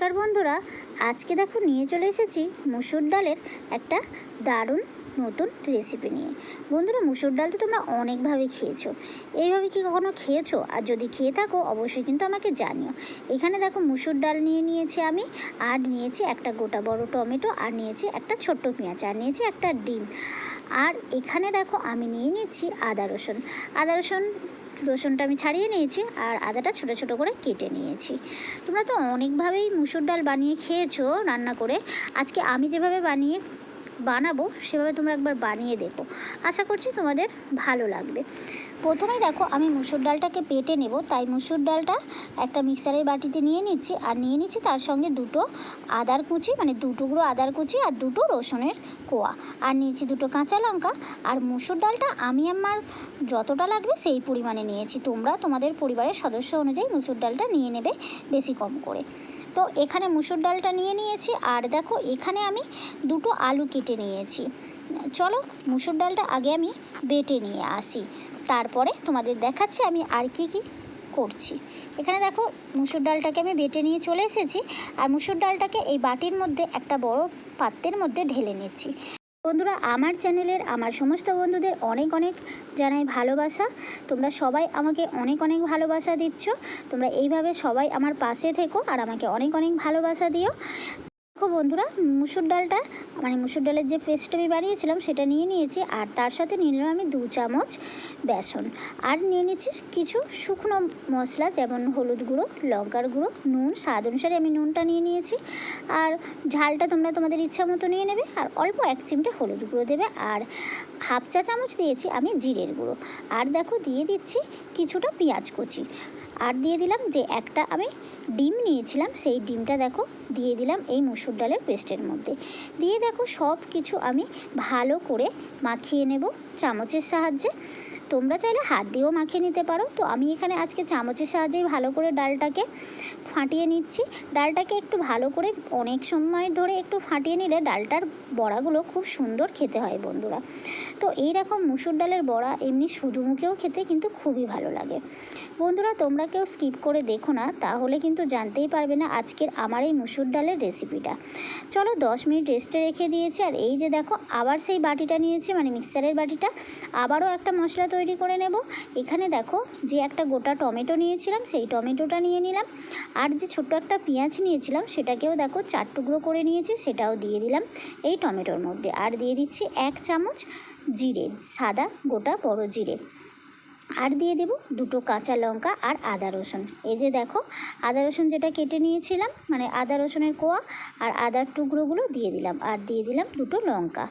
নমস্কার বন্ধুরা, আজকে দেখো নিয়ে চলে এসেছি মুসুর ডালের একটা দারুণ নতুন রেসিপি নিয়ে। বন্ধুরা, মুসুর ডাল তো তোমরা অনেকভাবে খেয়েছো। এইভাবে কি কখনো খেয়েছো? আর যদি খেয়ে থাকো, অবশ্যই কিন্তু আমাকে জানিও। এখানে দেখো মুসুর ডাল নিয়ে নিয়েছি আমি, আর নিয়েছি একটা গোটা বড় টমেটো, আর নিয়েছি একটা ছোট্ট পেঁয়াজ, আর নিয়েছি একটা ডিম। আর এখানে দেখো আমি নিয়ে নিচ্ছি আদা রসুন। আদা রসুন রসুনটা আমি ছাড়িয়ে নিয়েছি আর আদাটা ছোটো ছোটো করে কেটে নিয়েছি। তোমরা তো অনেকভাবেই মুসুর ডাল বানিয়ে খেয়েছো রান্না করে। আজকে আমি যেভাবে বানিয়ে বানাবো, সেভাবে তোমরা একবার বানিয়ে দেখো। আশা করছি তোমাদের ভালো লাগবে। প্রথমেই দেখো আমি মুসুর ডালটাকে পেটে নেব। তাই মুসুর ডালটা একটা মিক্সারের বাটিতে নিয়ে নিচ্ছি আর নিয়ে নিচ্ছি তার সঙ্গে দুটো আদার কুচি মানে দু টুকরো আদার কুচি আর দুটো রসুনের কোয়া। আর নিয়েছি দুটো কাঁচা লঙ্কা। আর মুসুর ডালটা আমি আমার যতটা লাগবে সেই পরিমাণে নিয়েছি। তোমরা তোমাদের পরিবারের সদস্য অনুযায়ী মুসুর ডালটা নিয়ে নেবে বেশি কম করে। তো এখানে মুসুর ডালটা নিয়ে নিয়েছি আর দেখো এখানে আমি দুটো আলু কেটে নিয়েছি। চলো মুসুর ডালটা আগে আমি বেটে নিয়ে আসি। তারপরে তোমাদের দেখাচ্ছি আমি আর কি কি করছি। এখানে দেখো মুসুর ডালটাকে আমি বেটে নিয়ে চলে এসেছি আর মুসুর ডালটাকে এই বাটির মধ্যে একটা বড় পাত্রের মধ্যে ঢেলে নিচ্ছি। বন্ধুরা, আমার চ্যানেলের আমার সমস্ত বন্ধুদের অনেক অনেক জানাই ভালোবাসা। তোমরা সবাই আমাকে অনেক অনেক ভালোবাসা দিচ্ছ। তোমরা এইভাবে সবাই আমার পাশে থেকো আর আমাকে অনেক অনেক ভালোবাসা দিও। দেখো বন্ধুরা, মুসুর ডালটা মানে মুসুর ডালের যে পেস্ট আমি বানিয়েছিলাম সেটা নিয়ে নিয়েছি, আর তার সাথে নিয়ে নিলাম আমি দু চামচ বেসন। আর নিয়ে নিচ্ছি কিছু শুকনো মশলা, যেমন হলুদ গুঁড়ো, লঙ্কার গুঁড়ো, নুন, স্বাদ অনুসারে আমি নুনটা নিয়ে নিয়েছি। আর ঝালটা তোমরা তোমাদের ইচ্ছা মতো নিয়ে নেবে, আর অল্প এক চিমটে হলুদ গুঁড়ো দেবে, আর হাফ চা চামচ দিয়েছি আমি জিরের গুঁড়ো। আর দেখো দিয়ে দিচ্ছি কিছুটা পেঁয়াজ কুচি। আর দিয়ে দিলাম যে একটা আমি ডিম নিয়েছিলাম, সেই ডিমটা দেখো দিয়ে দিলাম এই মুসুর ডালের পেস্টের মধ্যে। দিয়ে দেখো সব কিছু আমি ভালো করে মাখিয়ে নেব চামচের সাহায্যে। তোমরা চাইলে হাত দিয়েও মাখিয়ে নিতে পারো। তো আমি এখানে আজকে চামচের সাহায্যেই ভালো করে ডালটাকে ফাটিয়ে নিচ্ছি। ডালটাকে একটু ভালো করে অনেক সময় ধরে একটু ফাটিয়ে নিলে ডালটার বড়াগুলো খুব সুন্দর খেতে হয় বন্ধুরা। তো এই রকম মুসুর ডালের বড়া এমনি শুধু মুখেও খেতে কিন্তু খুবই ভালো লাগে। বন্ধুরা, তোমরা কেউ স্কিপ করে দেখো না, তাহলে কিন্তু জানতেই পারবে না আজকের আমার এই মুসুর ডালের রেসিপিটা। চলো দশ মিনিট রেস্টে রেখে দিয়েছি, আর এই যে দেখো আবার সেই বাটিটা নিয়েছি মানে মিক্সারের বাটিটা। আবারও একটা মশলা তৈরি করে নেব। এখানে দেখো যে একটা গোটা টমেটো নিয়েছিলাম, সেই টমেটোটা নিয়ে নিলাম। আর যে ছোট্ট একটা পেঁয়াজ নিয়েছিলাম, সেটাকেও দেখো চার টুকরো করে নিয়েছি, সেটাও দিয়ে দিলাম এই টমেটোর মধ্যে। আর দিয়ে দিচ্ছি এক চামচ জিরে, সাদা গোটা বড় জিরে। আর দিয়ে দেব দুটো কাঁচা লঙ্কা আর আদা রসুন। এই যে দেখো, আদা রসুন যেটা কেটে নিয়েছিলাম মানে আদা রসুনের কোয়া আর আদার টুকরোগুলো দিয়ে দিলাম। আর দিয়ে দিলাম দুটো লঙ্কা।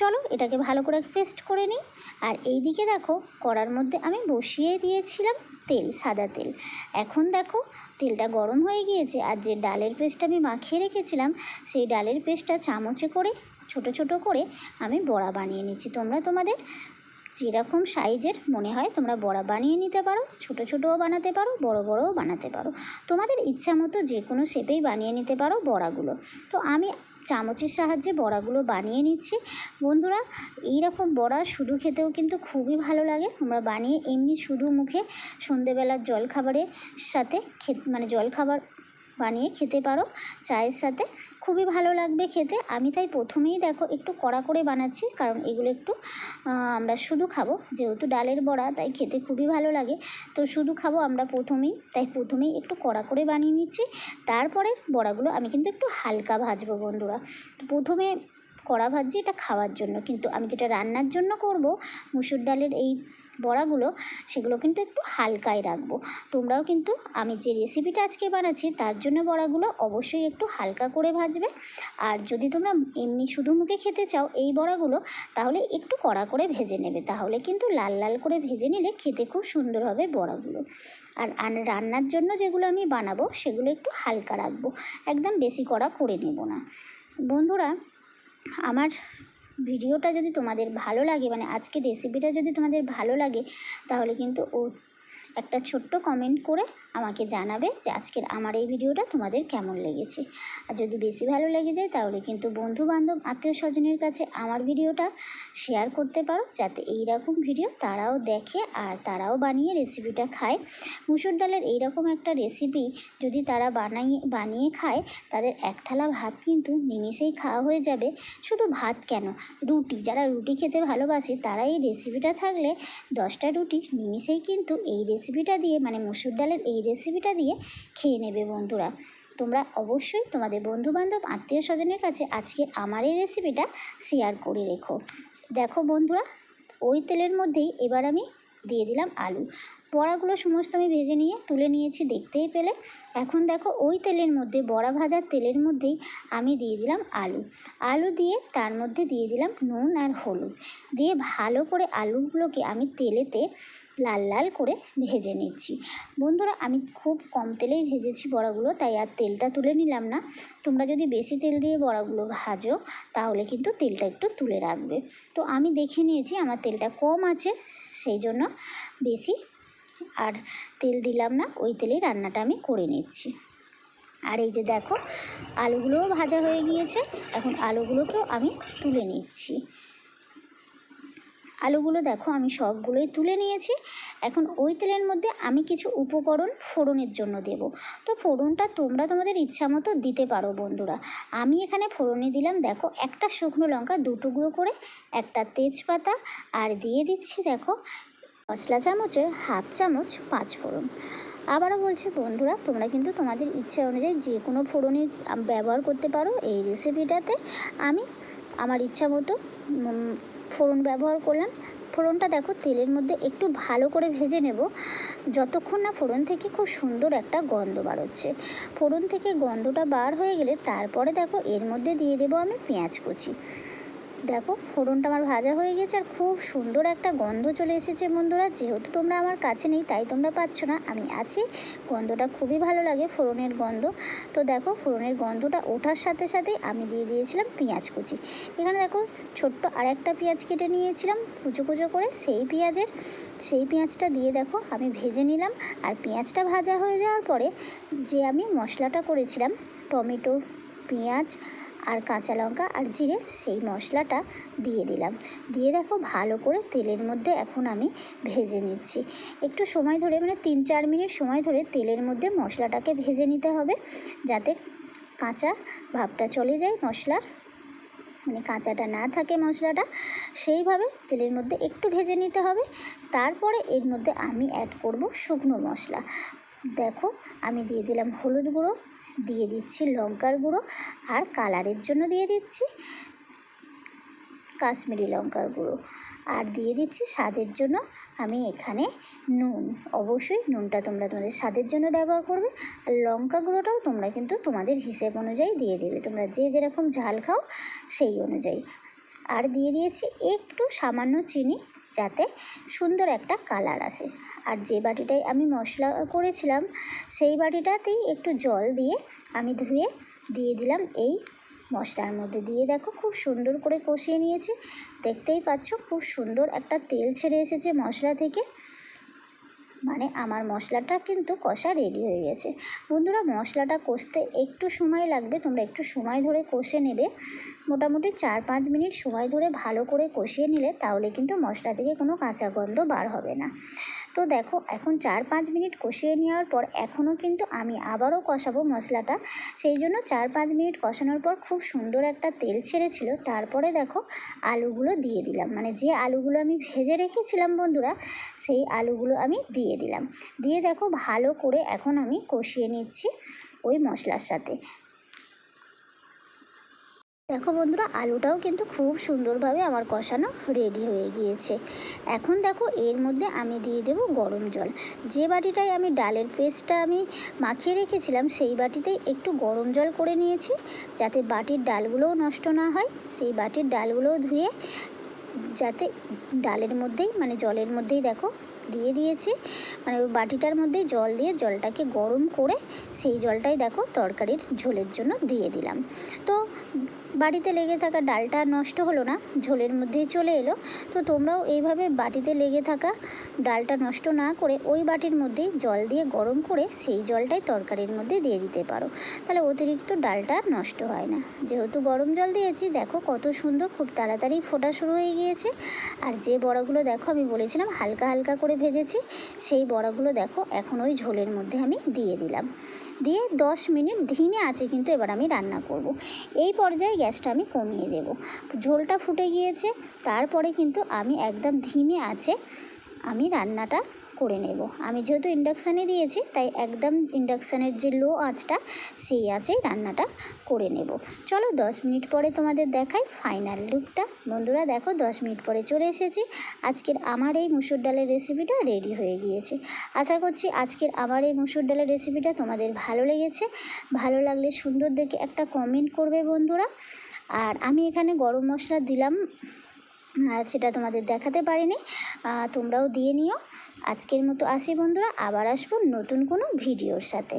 চলো এটাকে ভালো করে পেস্ট করে নিই। আর এই দিকে দেখো কড়ার মধ্যে আমি বসিয়ে দিয়েছিলাম তেল, সাদা তেল। এখন দেখো তেলটা গরম হয়ে গিয়েছে আর যে ডালের পেস্টটা আমি মাখিয়ে রেখেছিলাম, সেই ডালের পেস্টটা চামচে করে, ছোট ছোট করে আমি বড়া বানিয়ে নিচ্ছি। তোমরা তোমাদের যেরকম সাইজের মনে হয় তোমরা বড়া বানিয়ে নিতে পারো, ছোট ছোটও বানাতে পারো, বড় বড়ও বানাতে পারো। তোমাদের ইচ্ছা মতো যে কোনো শেপেই বানিয়ে নিতে পারো বড়াগুলো। তো আমি চামচের সাহায্যে বড়াগুলো বানিয়ে নিচ্ছি। বন্ধুরা এই রকম বড়া শুধু খেতেও কিন্তু খুবই ভালো লাগে। তোমরা বানিয়ে এমনি শুধু মুখে সন্ধেবেলার জলখাবারের সাথে খে মানে জলখাবার বানিয়ে খেতে পারো। চায়ের সাথে খুবই ভালো লাগবে খেতে। আমি তাই প্রথমেই দেখো একটু কড়া করে বানাচ্ছি, কারণ এগুলো একটু আমরা শুধু খাব। যেহেতু ডালের বড়া, তাই খেতে খুবই ভালো লাগে। তো শুধু খাব আমরা প্রথমেই, তাই প্রথমেই একটু কড়া করে বানিয়ে নিচ্ছি। তারপরে বড়াগুলো আমি কিন্তু একটু হালকা ভাজবো বন্ধুরা। তো প্রথমে কড়া ভাজছি এটা খাওয়ার জন্য। কিন্তু আমি যেটা রান্নার জন্য করব, মুসুর ডালের এই বড়াগুলো, সেগুলো কিন্তু একটু হালকায় রাখব। তোমরাও কিন্তু, আমি যে রেসিপিটা আজকে বানাচ্ছি, তার জন্য বড়াগুলো অবশ্যই একটু হালকা করে ভাজবে। আর যদি তোমরা এমনি শুধু মুখে খেতে চাও এই বড়াগুলো, তাহলে একটু কড়া করে ভেজে নেবে। তাহলে কিন্তু লাল লাল করে ভেজে নিলে খেতে খুব সুন্দর হবে বড়াগুলো। আর রান্নার জন্য যেগুলো আমি বানাবো, সেগুলো একটু হালকা রাখব। একদম বেশি কড়া করে নেব না। বন্ধুরা, আমার ভিডিওটা যদি তোমাদের ভালো লাগে মানে আজকের রেসিপিটা যদি তোমাদের ভালো লাগে, তাহলে কিন্তু ও একটা ছোট্ট কমেন্ট করে আমাকে জানাবে যে আজকের আমার এই ভিডিওটা তোমাদের কেমন লেগেছে। আর যদি বেশি ভালো লেগে যায় তাহলে কিন্তু বন্ধু বান্ধব আত্মীয় স্বজনের কাছে আমার ভিডিওটা শেয়ার করতে পারো। যাতে এই রকম ভিডিও তারাও দেখে আর তারাও বানিয়ে রেসিপিটা খায়। মুসুর ডালের এইরকম একটা রেসিপি যদি তারা বানাই বানিয়ে খায়, তাদের এক থালা ভাত কিন্তু নিমিষেই খাওয়া হয়ে যাবে। শুধু ভাত কেন? রুটি, যারা রুটি খেতে ভালোবাসে তারা এই রেসিপিটা থাকলে দশটা রুটি নিমিষেই কিন্তু এই রেসিপিটা দিয়ে মানে মসুর ডালের এই রেসিপিটা দিয়ে খেয়ে নেবে বন্ধুরা। তোমরা অবশ্যই তোমাদের বন্ধুবান্ধব আত্মীয় স্বজনের কাছে আজকে আমার এই রেসিপিটা শেয়ার করে রেখো। দেখো বন্ধুরা, ওই তেলের মধ্যেই এবার আমি দিয়ে দিলাম আলু। বড়াগুলো সমস্ত আমি ভেজে নিয়ে তুলে নিয়েছি দেখতেই পেলে। এখন দেখো ওই তেলের মধ্যে, বড়া ভাজার তেলের মধ্যেই আমি দিয়ে দিলাম আলু। আলু দিয়ে তার মধ্যে দিয়ে দিলাম নুন আর হলুদ। দিয়ে ভালো করে আলুগুলোকে আমি তেলেতে লাল লাল করে ভেজে নিচ্ছি। বন্ধুরা, আমি খুব কম তেলেই ভেজেছি বড়াগুলো, তাই আর তেলটা তুলে নিলাম না। তোমরা যদি বেশি তেল দিয়ে বড়াগুলো ভাজো, তাহলে কিন্তু তেলটা একটু তুলে রাখবে। তো আমি দেখে নিয়েছি আমার তেলটা কম আছে, সেই জন্য বেশি আর তেল দিলাম না, ওই তেলেই রান্নাটা আমি করে নিচ্ছি। আর এই যে দেখো, আলুগুলোও ভাজা হয়ে গিয়েছে, এখন আলুগুলোকেও আমি তুলে নিচ্ছি। আলুগুলো দেখো, আমি সবগুলোই তুলে নিয়েছি। এখন ওই তেলের মধ্যে আমি কিছু উপকরণ ফোড়নের জন্য দেব। তো ফোড়নটা তোমরা তোমাদের ইচ্ছা মতো দিতে পারো বন্ধুরা। আমি এখানে ফোড়নে দিলাম, দেখো, একটা শুকনো লঙ্কা, দু টুকরো করে, একটা তেজপাতা, আর দিয়ে দিচ্ছি, দেখো মশলা চামচের হাফ চামচ পাঁচ ফোড়ন। আবারও বলছি বন্ধুরা, তোমরা কিন্তু তোমাদের ইচ্ছা অনুযায়ী যে কোনো ফোড়নই ব্যবহার করতে পারো এই রেসিপিটাতে আমি আমার ইচ্ছা মতো ফোড়ন ব্যবহার করলাম। ফোড়নটা দেখো, তেলের মধ্যে একটু ভালো করে ভেজে নেব। যতক্ষণ না ফোড়ন থেকে খুব সুন্দর একটা গন্ধ বার হচ্ছে। ফোড়ন থেকে গন্ধটা বার হয়ে গেলে তারপরে দেখো, এর মধ্যে দিয়ে দেবো আমি পেঁয়াজ কুচি। দেখো, ফোড়নটা আমার ভাজা হয়ে গেছে আর খুব সুন্দর একটা গন্ধ চলে এসেছে বন্ধুরা। যেহেতু তোমরা আমার কাছে নেই, তাই তোমরা পাচ্ছ না। আমি আছি। গন্ধটা খুবই ভালো লাগে ফোড়নের গন্ধ। তো দেখো, ফোড়নের গন্ধটা ওঠার সাথে সাথেই আমি দিয়ে দিয়েছিলাম পেঁয়াজ কুচি। এখানে দেখো, ছোট্ট আর একটা পেঁয়াজ কেটে নিয়েছিলাম কুচো কুচো করে। সেই পেঁয়াজের, সেই পেঁয়াজটা দিয়ে দেখো, আমি ভেজে নিলাম। আর পেঁয়াজটা ভাজা হয়ে যাওয়ার পরে যে আমি মশলাটা করেছিলাম, টমেটো, পেঁয়াজ আর কাঁচা লঙ্কা আর জিরে সেই মশলাটা দিয়ে দিলাম। দিয়ে দেখো ভালো করে তেলের মধ্যে এখন আমি ভেজে নিচ্ছি। একটু সময় ধরে মানে তিন চার মিনিট সময় ধরে তেলের মধ্যে মশলাটাকে ভেজে নিতে হবে যাতে কাঁচা ভাবটা চলে যায় মশলার। মানে কাঁচাটা না থাকে মশলাটা, সেইভাবে তেলের মধ্যে একটু ভেজে নিতে হবে। তারপরে এর মধ্যে আমি অ্যাড করব শুকনো মশলা। দেখো আমি দিয়ে দিলাম হলুদ গুঁড়ো দিয়ে দিচ্ছি লঙ্কার গুঁড়ো আর কালারের জন্য দিয়ে দিচ্ছি কাশ্মীরি লঙ্কার গুঁড়ো। আর দিয়ে দিচ্ছি স্বাদের জন্য আমি এখানে নুন। অবশ্যই নুনটা তোমরা তোমাদের স্বাদের জন্য ব্যবহার করবে। আর লঙ্কা গুঁড়োটাও তোমরা কিন্তু তোমাদের হিসেব অনুযায়ী দিয়ে দেবে। তোমরা যে যেরকম ঝাল খাও সেই অনুযায়ী। আর দিয়ে দিয়েছি একটু সামান্য চিনি। যাতে সুন্দর একটা কালার আসে। আর যে বাটিটায় আমি মশলা করেছিলাম, সেই বাটিটাতেই একটু জল দিয়ে আমি ধুয়ে দিয়ে দিলাম। এই মশলার মধ্যে দিয়ে দেখো খুব সুন্দর করে কষিয়ে নিয়েছে। দেখতেই পাচ্ছ খুব সুন্দর একটা তেল ছেড়ে এসেছে মশলা থেকে। মানে আমার মশলাটা কিন্তু কষা রেডি হয়ে গেছে। বন্ধুরা, মশলাটা কষতে একটু সময় লাগবে, তোমরা একটু সময় ধরে কষে নেবে। মোটামুটি চার পাঁচ মিনিট সময় ধরে ভালো করে কষিয়ে নিলে তাহলে কিন্তু মশলা থেকে কোনো কাঁচা গন্ধ বার হবে না। তো দেখো, এখন চার পাঁচ মিনিট কষিয়ে নেওয়ার পর এখনও কিন্তু আমি আবারও কষাবো মশলাটা। সেই জন্য চার পাঁচ মিনিট কষানোর পর খুব সুন্দর একটা তেল ছেড়েছিল। তারপরে দেখো, আলুগুলো দিয়ে দিলাম। মানে যে আলুগুলো আমি ভেজে রেখেছিলাম বন্ধুরা, সেই আলুগুলো আমি দিয়ে দিলাম। দিয়ে দেখো, ভালো করে এখন আমি কষিয়ে নিচ্ছি ওই মশলার সাথে। দেখো বন্ধুরা, আলুটাও কিন্তু খুব সুন্দরভাবে আমার কষানো রেডি হয়ে গিয়েছে। এখন দেখো, এর মধ্যে আমি দিয়ে দেব গরম জল। যে বাটিটায় আমি ডালের পেস্টটা আমি মাখিয়ে রেখেছিলাম, সেই বাটিতেই একটু গরম জল করে নিয়েছি, যাতে বাটির ডালগুলোও নষ্ট না হয়। সেই বাটির ডালগুলোও ধুয়ে যাতে ডালের মধ্যেই মানে জলের মধ্যেই দেখো, দিয়ে দিয়েছি। মানে ওই বাটিটার মধ্যে জল দিয়ে জলটাকে গরম করে, সেই জলটাই দেখো তরকারির ঝোলের জন্য দিয়ে দিলাম। তো বাটিতে লেগে থাকা ডালটা নষ্ট হলো না, ঝোলের মধ্যেই চলে এলো। তো তোমরাও এইভাবে বাটিতে লেগে থাকা ডালটা নষ্ট না করে ওই বাটির মধ্যেই জল দিয়ে গরম করে সেই জলটাই তরকারির মধ্যে দিয়ে দিতে পারো। তাহলে অতিরিক্ত ডালটা নষ্ট হয় না। যেহেতু গরম জল দিয়েছি, দেখো কত সুন্দর, খুব তাড়াতাড়ি ফোটা শুরু হয়ে গিয়েছে। আর যে বড়াগুলো দেখো, আমি বলেছিলাম হালকা হালকা করে ভেজেছি, সেই বড়াগুলো দেখো এখন ওই ঝোলের মধ্যে আমি দিয়ে দিলাম। দিয়ে দশ মিনিট ধিমে আছে কিন্তু এবার আমি রান্না করব। এই পর্যায়ে গ্যাসটা আমি কমিয়ে দেব ঝোলটা ফুটে গিয়েছে, তারপরে কিন্তু আমি একদম ধিমে আছে, আমি রান্নাটা করে নেব। আমি যেহেতু ইন্ডাকশানে দিয়েছি, তাই একদম ইন্ডাকশানের যে লো আঁচটা, সেই আঁচেই রান্নাটা করে নেব। চলো দশ মিনিট পরে তোমাদের দেখাই ফাইনাল লুকটা বন্ধুরা দেখো, দশ মিনিট পরে চলে এসেছি। আজকের আমার এই মুসুর ডালের রেসিপিটা রেডি হয়ে গিয়েছে। আশা করছি আজকের আমার এই মুসুর ডালের রেসিপিটা তোমাদের ভালো লেগেছে। ভালো লাগলে সুন্দর দেখে একটা কমেন্ট করবে বন্ধুরা। আর আমি এখানে গরম মশলা দিলাম সেটা তোমাদের দেখাতে পারিনি। তোমরাও দিয়ে নিও। আজকের মতো আসি বন্ধুরা আবার আসব নতুন কোনো ভিডিওর সাথে।